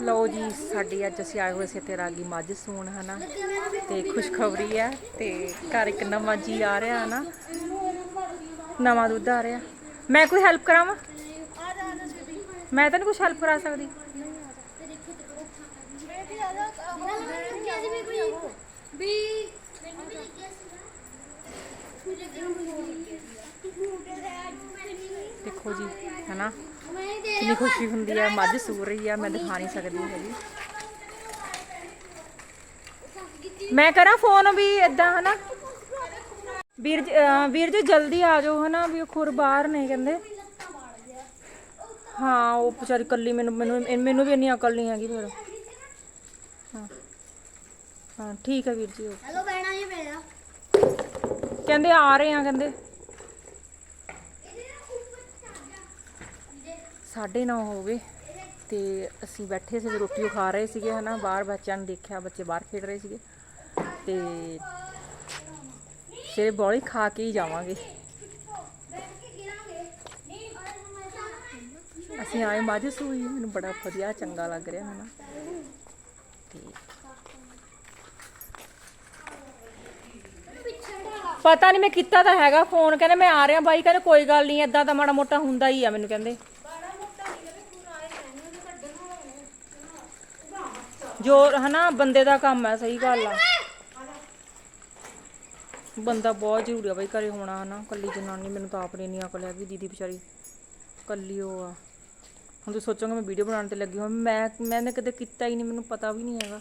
ਲਓ ਜੀ, ਸਾਡੀ ਅੱਜ ਅਸੀਂ ਆਏ ਹੋਏ ਸੀ ਤੇ ਰਾਗੀ ਮੱਝ ਸੂਣ, ਹਨਾ? ਤੇ ਖੁਸ਼ਖਬਰੀ ਹੈ ਤੇ ਘਰ ਇੱਕ ਨਵਾਂ ਜੀ ਆ ਰਿਹਾ, ਹਨਾ? ਨਵਾਂ ਦੁੱਧ ਆ ਰਿਹਾ। ਮੈਂ ਕੋਈ ਹੈਲਪ ਕਰਾਵਾਂ? ਮੈਂ ਤਾਂ ਨਹੀਂ ਕੁਝ ਹੈਲਪ ਕਰਾ ਸਕਦੀ। ਦੇਖੋ ਜੀ ਹਨਾ? ਕਿੰਨੀ ਖੁਸ਼ੀ ਹੁੰਦੀ ਹੈ ਮੱਝ ਸੂ ਰਹੀ ਹੈ ਮੈਂ ਦਿਖਾ ਨਹੀਂ ਸਕਦੀ ਹੈਗੀ। ਮੈਂ ਕਰਾਂ ਫੋਨ ਵੀ ਇਦਾਂ ਹਨਾ? ਵੀਰ ਵੀਰ ਜੀ ਜਲਦੀ ਆ ਜਾਓ ਹਨਾ? ਵੀ ਖੁਰ ਬਾਹਰ ਨੇ ਕਹਿੰਦੇ। ਹਾਂ ਉਹ ਵਿਚਾਰੀ ਕੱਲੀ ਮੈਨੂੰ ਮੈਨੂੰ ਮੈਨੂੰ ਵੀ ਇੰਨੀ ਅਕਲ ਨਹੀਂ ਹੈਗੀ ਫਿਰ। ਹਾਂ। ਹਾਂ ਠੀਕ ਹੈ ਵੀਰ ਜੀ। ਹੈਲੋ ਬੈਣਾ ਜੀ ਮੇਰਾ। ਕਹਿੰਦੇ ਆ ਰਹੇ ਆ ਕਹਿੰਦੇ। ਸਾਢੇ ਨੌ ਹੋ ਗਏ ਤੇ ਅਸੀਂ ਬੈਠੇ ਸੀ ਰੋਟੀ ਉਹ ਖਾ ਰਹੇ ਸੀਗੇ, ਹਨਾ, ਬਾਹਰ ਬੱਚਿਆਂ ਨੂੰ ਦੇਖਿਆ, ਬੱਚੇ ਬਾਹਰ ਖੇਡ ਰਹੇ ਸੀਗੇ ਤੇ ਸਵੇਰੇ ਬੋਲੀ ਖਾ ਕੇ ਹੀ ਜਾਵਾਂਗੇ। ਅਸੀਂ ਆਏ ਮਾਝੇ ਸੂਈ, ਮੈਨੂੰ ਬੜਾ ਵਧੀਆ ਚੰਗਾ ਲੱਗ ਰਿਹਾ, ਹਨਾ। ਤੇ ਪਤਾ ਨਹੀਂ ਮੈਂ ਕੀਤਾ ਤਾਂ ਹੈਗਾ ਫੋਨ, ਕਹਿੰਦੇ ਮੈਂ ਆ ਰਿਹਾ ਬਾਈ, ਕਹਿੰਦੇ ਕੋਈ ਗੱਲ ਨਹੀਂ ਏਦਾਂ ਤਾਂ ਮਾੜਾ ਮੋਟਾ ਹੁੰਦਾ ਹੀ ਆ, ਮੈਨੂੰ ਕਹਿੰਦੇ। ਜੋ ਹਨਾ, ਬੰਦੇ ਦਾ ਕੰਮ ਹੈ ਸਹੀ ਗੱਲ ਆ। ਬੰਦਾ ਬਹੁਤ ਜ਼ਰੂਰੀ ਆ ਬਈ, ਘਰੇ ਹੋਣਾ ਹਨਾ, ਕੱਲੀ ਜਨਾਨੀ ਮੈਨੂੰ ਤਾਂ ਆਪਣੀ ਨਹੀਂ ਅਕਲ ਹੈਗੀ ਦੀਦੀ ਵਿਚਾਰੀ ਕੱਲੀ ਉਹ ਆ। ਹੁਣ ਤੂੰ ਸੋਚੋਗੇ ਮੈਂ ਵੀਡੀਓ ਬਣਾਉਣ ਤੇ ਲੱਗੀ ਹਾਂ ਮੈਂ, ਮੈਨੇ ਕਦੇ ਕੀਤਾ ਹੀ ਨਹੀਂ, ਮੈਨੂੰ ਪਤਾ ਵੀ ਨਹੀਂ ਹੈਗਾ।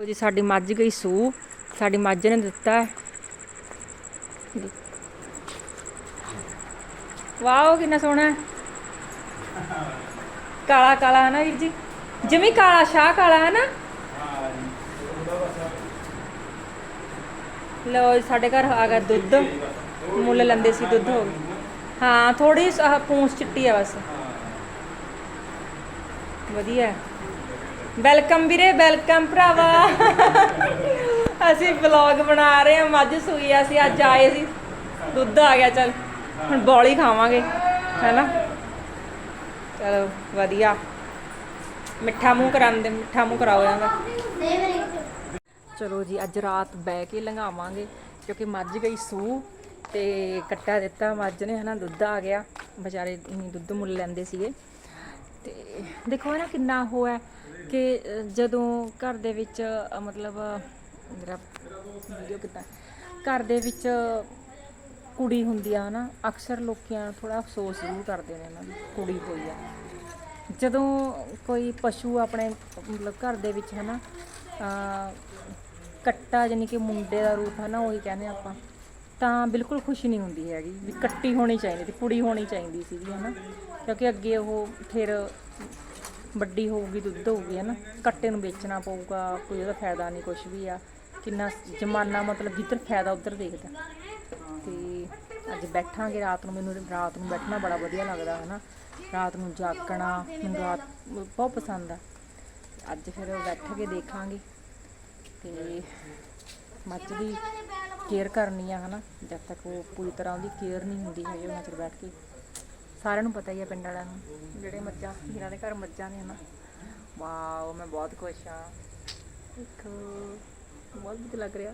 ਜੀ, ਸਾਡੀ ਮੱਝ ਗਈ ਸੂ ਸਾਡੀ ਮੱਝ ਨੇ ਦਿੱਤਾ। ਹੈ। ਵਾਓ, ਕਿੰਨਾ ਸੋਹਣਾ। ਕਾਲਾ ਕਾਲਾ ਹੈ ਨਾ ਵੀਰ ਜੀ? ਜਿਵੇਂ ਕਾਲਾ, ਸ਼ਾਹ ਕਾਲਾ ਹੈ ਨਾ? ਲਓ ਸਾਡੇ ਘਰ ਆ ਗਿਆ ਦੁੱਧ। ਮੁੱਲ ਲੈਂਦੇ ਸੀ ਦੁੱਧ ਹੋ ਹਾਂ ਥੋੜੀ ਪੂੰਛ ਚਿੱਟੀ ਆ ਬਸ। ਵਧੀਆ। ਵੈਲਕਮ ਵੀਰੇ, ਵੈਲਕਮ ਭਰਾਵਾ। ਅਸੀਂ ਵਲੌਗ ਬਣਾ ਰਹੇ ਹਾਂ, ਮੱਝ ਸੂਈ ਅਸੀਂ ਅੱਜ ਆਏ ਸੀ। ਦੁੱਧ ਆ ਗਿਆ, ਚਲ। ਹੁਣ ਬੌਲੀ ਖਾਵਾਂਗੇ ਹੈਨਾ ਚਲੋ, ਵਧੀਆ। ਮਿੱਠਾ ਮੂੰਹ ਕਰਾਉਂਦੇ ਮਿੱਠਾ ਮੂੰਹ ਕਰਾਓ ਜਾਂਦਾ ਦੇ। ਚਲੋ ਜੀ, ਅੱਜ ਰਾਤ ਬਹਿ ਕੇ ਲੰਘਾਵਾਂਗੇ, ਕਿਉਂਕਿ ਮੱਝ ਗਈ ਸੂ ਤੇ ਕੱਟਾ ਦਿੱਤਾ। ਮੱਝ ਨੇ ਹਨਾ, ਦੁੱਧ ਆ ਗਿਆ। ਵਿਚਾਰੇ ਦੁੱਧ ਮੁੱਲ ਲੈਂਦੇ ਸੀਗੇ। ਤੇ ਦੇਖੋ ਨਾ ਕਿੰਨਾ ਉਹ ਹੈ ਕਿ ਜਦੋਂ ਘਰ ਦੇ ਵਿੱਚ ਮਤਲਬ ਮੇਰਾ ਵੀਡੀਓ ਕਿਤਾ ਘਰ ਦੇ ਵਿੱਚ ਕੁੜੀ ਹੁੰਦੀ ਆ ਨਾ, ਅਕਸਰ ਲੋਕਾਂ ਥੋੜਾ ਅਫਸੋਸ ਜ਼ਰੂਰ ਕਰਦੇ ਨੇ ਇਹਨਾਂ ਦੀ, ਕੁੜੀ ਹੋਈ ਆ। ਜਦੋਂ ਕੋਈ ਪਸ਼ੂ ਆਪਣੇ ਮਤਲਬ ਘਰ ਦੇ ਵਿੱਚ ਹਨਾ, ਅਹ, ਕੱਟਾ ਯਾਨੀ ਕਿ ਮੁੰਡੇ ਦਾ ਰੂਪ ਹੈ ਨਾ ਉਹੀ ਕਹਿੰਦੇ ਆਪਾਂ, ਤਾਂ ਬਿਲਕੁਲ ਖੁਸ਼ੀ ਨਹੀਂ ਹੁੰਦੀ ਹੈਗੀ ਵੀ ਕੱਟੀ ਹੋਣੀ ਚਾਹੀਦੀ ਸੀ, ਕੁੜੀ ਹੋਣੀ ਚਾਹੀਦੀ ਸੀਗੀ ਹਨਾ। ਕਿਉਂਕਿ ਅੱਗੇ ਉਹ ਫਿਰ ਵੱਡੀ ਹੋਊਗੀ, ਦੁੱਧ ਹੋਊਗੀ ਹਨਾ, ਕੱਟੇ ਨੂੰ ਵੇਚਣਾ ਪਊਗਾ, ਕੋਈ ਉਹਦਾ ਫਾਇਦਾ ਨਹੀਂ ਕੁਝ ਵੀ ਆ। ਕਿੰਨਾ ਜਮਾਨਾ ਮਤਲਬ ਜਿੱਧਰ ਫਾਇਦਾ, ਉੱਧਰ ਦੇਖਦਾ। ਤੇ ਅੱਜ ਬੈਠਾਂਗੇ, ਰਾਤ ਨੂੰ ਮੈਨੂੰ ਰਾਤ ਨੂੰ ਬੈਠਣਾ ਬੜਾ ਵਧੀਆ ਲੱਗਦਾ, ਹਨਾ। ਰਾਤ ਨੂੰ ਜਾਗਣਾ ਮੈਨੂੰ ਰਾਤ ਬਹੁਤ ਪਸੰਦ ਆ। ਅੱਜ ਫਿਰ ਬੈਠ ਕੇ ਦੇਖਾਂਗੇ ਤੇ ਮੱਝ ਦੀ ਕੇਅਰ ਕਰਨੀ ਆ, ਹਨਾ। ਜਦ ਤੱਕ ਉਹ ਪੂਰੀ ਤਰ੍ਹਾਂ ਉਹਦੀ ਕੇਅਰ ਨਹੀਂ ਹੁੰਦੀ ਹੈਗੀ, ਉਹਨਾਂ ਚਿਰ ਬੈਠ ਕੇ। ਸਾਰਿਆਂ ਨੂੰ ਪਤਾ ਹੀ ਆ, ਪਿੰਡ ਵਾਲਿਆਂ ਨੂੰ, ਜਿਹੜੇ ਮੱਝਾਂ ਜਿਨ੍ਹਾਂ ਦੇ ਘਰ ਮੱਝਾਂ ਨੇ, ਹਨਾ। ਵਾਓ, ਮੈਂ ਬਹੁਤ ਖੁਸ਼ ਆ ਦੇਖੋ, ਬਹੁਤ ਵਧੀਆ ਲੱਗ ਰਿਹਾ।